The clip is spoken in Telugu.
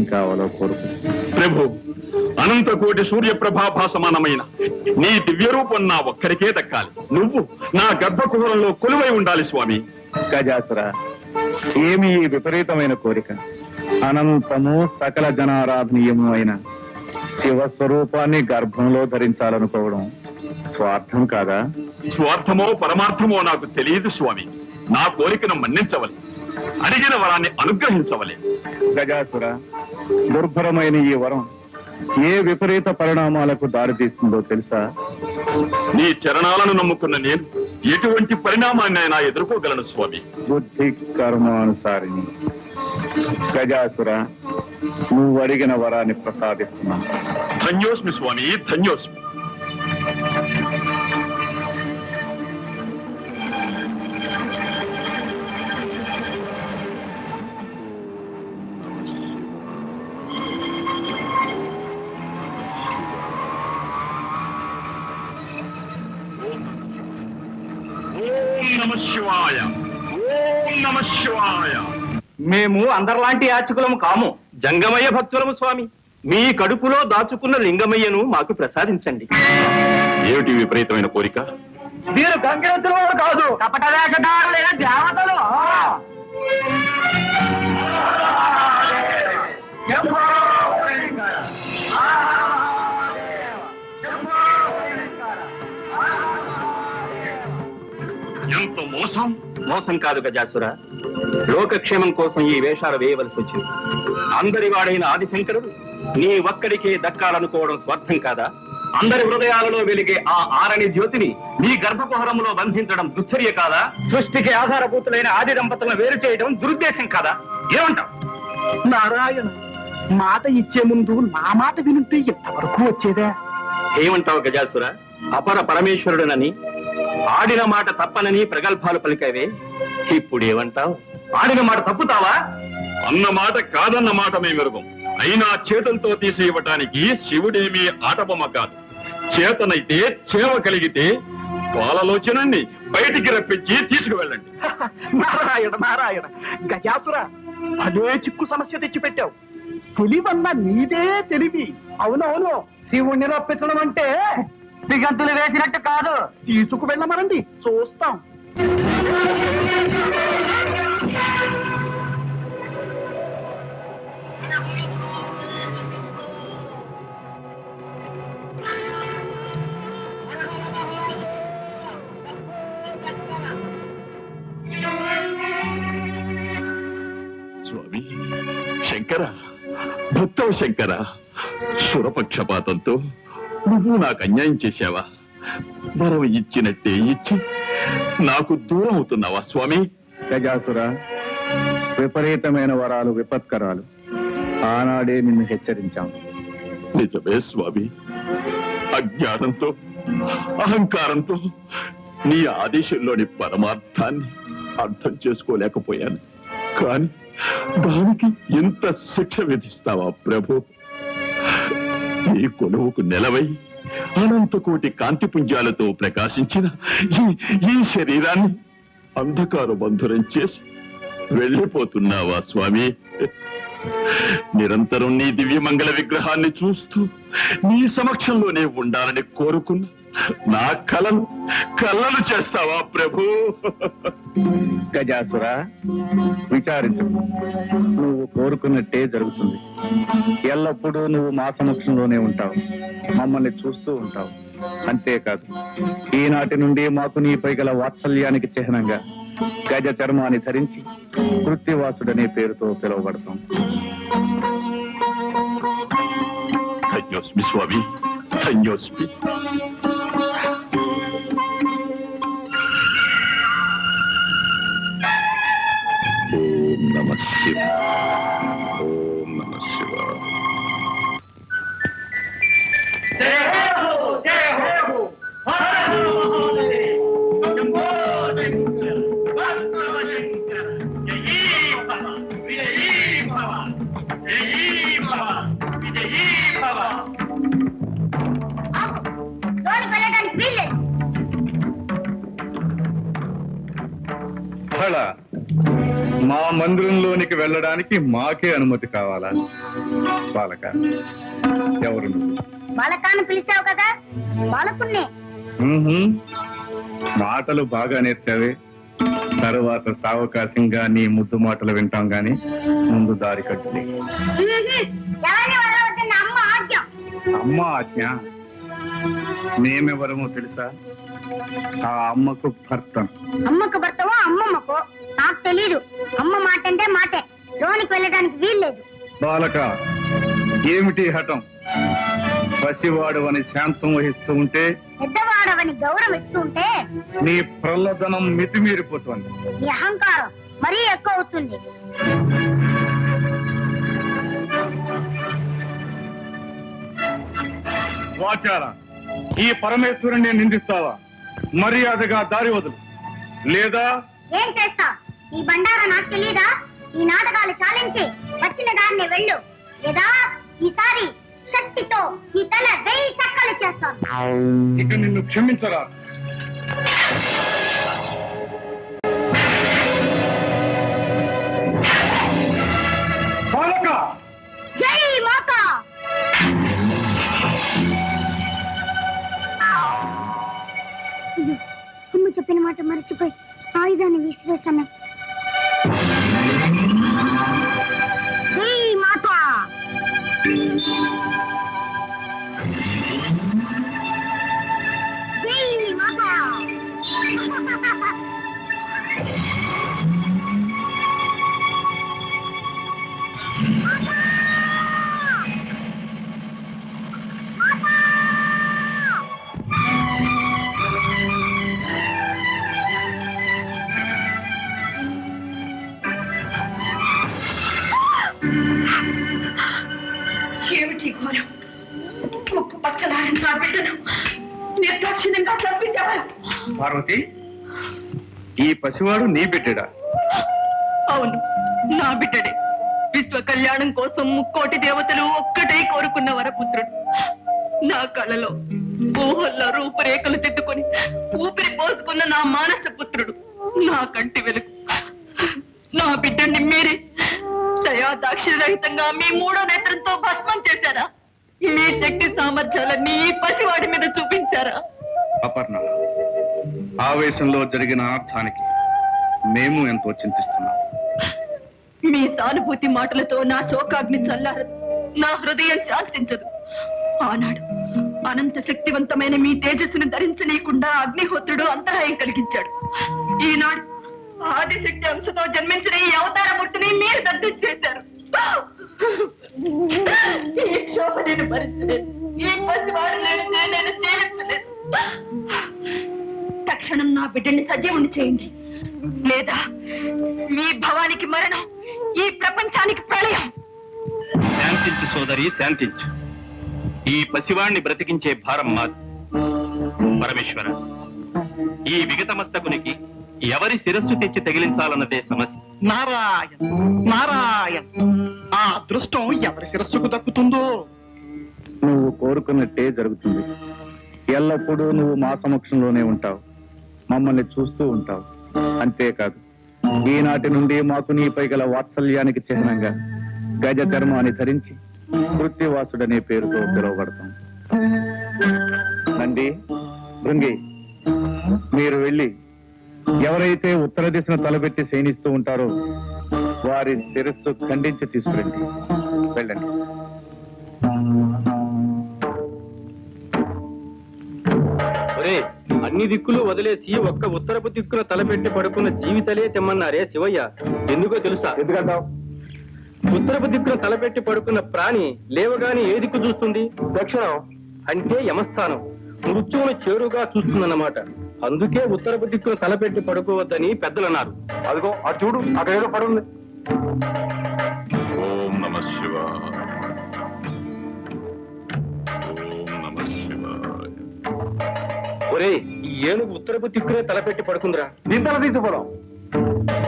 ఇంకేం కావాలో కోరుకు. ప్రభు అనంత కోటి సూర్యప్రభాభా సమానమైన నీ దివ్య రూపం నా ఒక్కరికే దక్కాలి. నువ్వు నా గర్భకుహరంలో కొలువై ఉండాలి స్వామి. గజాసుర ఏమి ఈ విపరీతమైన కోరిక. అనంతము సకల జనారాధనీయము అయిన శివస్వరూపాన్ని గర్భంలో ధరించాలనుకోవడం స్వార్థం కాదా? స్వార్థమో పరమార్థమో నాకు తెలియదు స్వామి. నా కోరికను మన్నించవలే. అడిగిన వరాన్ని అనుగ్రహించవలే. గజాసుర దుర్భరమైన ఈ వరం ఏ విపరీత పరిణామాలకు దారితీస్తుందో తెలుసా? నీ చరణాలను నమ్ముకున్న నేను ఎటువంటి పరిణామాన్నైనా ఎదుర్కోగలను స్వామి. బుద్ధి కర్మానుసారిని గజాసుర నువ్వు అడిగిన వరాన్ని ప్రసాదిస్తున్నాను. ధన్యోస్మి స్వామి ధన్యోస్మి. మేము అందరిలాంటి యాచకులము కాము. జంగమయ్య భక్తులము స్వామి. మీ కడుపులో దాచుకున్న లింగమయ్యను మాకు ప్రసాదించండి. ఏమిటి విపరీతమైన కోరిక? మీరు వారు కాదు. కపట వేషధారులైన దేవతలు. ఎంత మోసం? మోసం కాదు గజాసుర. లోకక్షేమం కోసం ఈ వేషాలు వేయవలసి వచ్చింది. అందరి వాడైన ఆదిశంకరుడు నీ ఒక్కడికే దక్కాలనుకోవడం స్వార్థం కాదా? అందరి హృదయాలలో వెలిగే ఆ ఆరణి జ్యోతిని నీ గర్భకుహరములో బంధించడం దుశ్చర్య కాదా? సృష్టికి ఆధారభూతులైన ఆది దంపతులను వేరు చేయడం దురుద్దేశం కాదా? ఏమంటావు? నారాయణ మాట ఇచ్చే ముందు నా మాట వినుంటే ఎంతవరకు వచ్చేదా? ఏమంటావు గజాసుర? అపర పరమేశ్వరుడనని ఆడిన మాట తప్పనని ప్రగల్భాలు పలికావే? ఇప్పుడు ఏమంటావు ఆడిన మాట తప్పుతావా? అన్న మాట కాదన్న మాట మెరుగం. అయినా చేతులతో తీసి ఇవ్వటానికి శివుడేమీ ఆటబొమ్మ కాదు. చేతనైతే చేవ కలిగితే పాలలోచనాన్ని బయటికి రప్పించి తీసుకువెళ్ళండి. నారాయణ నారాయణ గజాసుర అదే చిక్కు సమస్య తెచ్చిపెట్టావు. తెలివన్న నీదే తెలివి. అవునవును శివుణ్ణి రప్పించడం అంటే దిగంతులు వేసినట్టు కాదు. తీసుకు వెళ్ళమనండి. చూస్తాం. స్వామి శంకర భక్తవ శంకర సురపక్షపాతంతో నువ్వు నాకు అన్యాయం చేశావా? వరం ఇచ్చినట్టే ఇచ్చి నాకు దూరం అవుతున్నావా స్వామి? గజాసుర విపరీతమైన వరాలు విపత్కరాలు ఆనాడే నిన్ను హెచ్చరించాం. నిజమే స్వామి. అజ్ఞానంతో అహంకారంతో నీ ఆదేశంలోని పరమార్థాన్ని అర్థం చేసుకోలేకపోయాను. కానీ దానికి ఎంత శిక్ష విధిస్తావా ప్రభు? ఈ కొలువుకు నెలవై అనంతకోటి కాంతిపుంజాలతో ప్రకాశించిన ఈ ఈ శరీరాన్ని అంధకార బంధురం చేసి వెళ్ళిపోతున్నావా స్వామి? నిరంతరం నీ దివ్యమంగళ విగ్రహాన్ని చూస్తూ నీ సమక్షంలోనే ఉండాలని కోరుకున్నా. నా కలను కళ్ళను చేస్తావా ప్రభు? గజాసుర విచారించు. నువ్వు కోరుకున్నట్టే జరుగుతుంది. ఎల్లప్పుడూ నువ్వు మా సమక్షంలోనే ఉంటావు. మమ్మల్ని చూస్తూ ఉంటావు. అంతేకాదు ఈనాటి నుండి మాకు నీపై గల వాత్సల్యానికి చిహ్నంగా గజ చర్మాన్ని ధరించి కృత్తివాసుడనే పేరుతో పిలువబడతాం. ధన్యోస్మి స్వామి ధన్యోస్మి. ఓం నమ శివ ఓం నమ మందిరంలోనికి వెళ్ళడానికి మాకే అనుమతి కావాలా? బాలక ఎవరు? బాలకాన్ని పిలిచావు కదా? మ్మ్హ్మ్. మాటలు బాగా నేర్చావే. తరువాత సావకాశంగా నీ ముద్దు మాటలు వింటాం గాని ముందు దారి ఆజ్ఞం? అమ్మ ఆజ్ఞ? మేమెవరమో తెలుసా? ఆ అమ్మకు భర్త. అమ్మకు భర్తవో అమ్మమ్మకో? నాకు తెలీదు. అమ్మ మాట. అంటే మాటే లోనికి వెళ్ళడానికి వీల్లేదు. బాలక ఏమిటి హఠం? పసివాడు అని శాంతం వహిస్తూ ఉంటే పెద్దవాడవని గౌరవం ఇస్తుంటే నీ ప్రల్లదనం మితిమీరిపోతోంది. నీ అహంకారం మరీ ఎక్కువ అవుతుంది. వాచార ఈ పరమేశ్వరుణ్ణి నిందిస్తావా? మర్యాదగా దారి వదులు. లేదా? ఏం చేస్తా ఈ బండారా నాకు తెలీదా? ఈ నాటకాలు చాలించి వచ్చిన దాన్ని వెళ్ళు. లేదా ఈసారి శక్తితో ఈ తల వెయ్యి చక్కలు చేస్తాను. ఇక నిన్ను క్షమించరా. చెప్పిన మాట మర్చిపోయి ఆయుధాన్ని విసిరేస్తాను. Yeah. ఏమిటి ఘోరం? ముక్కు పక్కలాడిన నా బిడ్డను నిర్దాక్షిణ్యంగా చంపించారు పార్వతి ఈ పసివాడు నీ బిడ్డడా? అవును నా బిడ్డడే. విశ్వ కళ్యాణం కోసం ముక్కోటి దేవతలు ఒక్కటే కోరుకున్న వరపుత్రుడు. నా కళలో ఊహల్లో రూపురేఖలు దిద్దుకొని ఊపిరి పోసుకున్న నా మానస పుత్రుడు నా కంటి వెలుగు. నా బిడ్డని మీరే దయా మీ మూడో నేత్రంతో భస్మం చేశారా? మీ శక్తి సామర్థ్యాలన్నీ ఈ పసివాడి మీద చూపించారా? అపర్ణ ఆవేశంలో జరిగిన అర్థానికి మేము ఎంతో చింతిస్తున్నాం. మీ సానుభూతి మాటలతో నా శోకాగ్ని చల్లారదు. నా హృదయం శాంతించదు. ఆనాడు అనంత శక్తివంతమైన మీ తేజస్సును ధరించనీయకుండా అగ్నిహోత్రుడు అంతరాయం కలిగించాడు. ఈనాడు ఆదిశక్తి అంశతో జన్మించిన ఈ అవతార మూర్తిని మీరు దత్తు చేశారు. ఈ భరించలేదు ఈ పసివాడు నేను జీవించలేదు తక్షణం నా బిడ్డని సజీవుని చేయండి. లేదా మీ భవానికి మరణం ఈ ప్రపంచానికి ప్రళయం. శాంతించు సోదరి శాంతించు. ఈ పసివాణ్ణి బ్రతికించే భారం మాది. పరమేశ్వర ఈ విగతమస్తకునికి ఎవరి శిరస్సు తెచ్చి తగిలించాలన్నదే సమస్య. నారాయణ నారాయణ ఆ అదృష్టం ఎవరి శిరస్సుకు దక్కుతుందో? నువ్వు కోరుకున్నట్టే జరుగుతుంది. ఎల్లప్పుడూ నువ్వు మా సమక్షంలోనే ఉంటావు. మమ్మల్ని చూస్తూ ఉంటావు. అంతేకాదు ఈనాటి నుండి మాకు నీపై గల వాత్సల్యానికి చిహ్నంగా గజ ధర్మాన్ని ధరించి కృత్యవాసుడనే పేరుతో పిలువబడతాం. నంది భృంగి మీరు వెళ్ళి ఎవరైతే ఉత్తర దిశను తలబెట్టి శయనిస్తూ ఉంటారో వారి శిరస్సు ఖండించి తీసుకురండి. వెళ్ళండి. ఒరే అన్ని దిక్కులు వదిలేసి ఒక్క ఉత్తరపు దిక్కున తలపెట్టి పడుకున్న జీవితలే తెమ్మన్నారే శివయ్య. ఎందుకో తెలుసా? ఎందుకంటావు? ఉత్తరపు దిక్కున తలపెట్టి పడుకున్న ప్రాణి లేవగాని ఏ దిక్కు చూస్తుంది? దక్షిణం. అంటే యమస్థానం. మృత్యువును చేరుగా చూస్తుందన్నమాట. అందుకే ఉత్తరపు దిక్కున తలపెట్టి పడుకోవద్దని పెద్దలు అన్నారు అదిగో అటు చూడు అక్కడ ఏదో పడుంది. ఓం నమ ఒరే ఈ ఏనుగు ఉత్తరపు దిక్కునే తలపెట్టి పడుకుందిరా. దీంతో తీసుకుపోదాం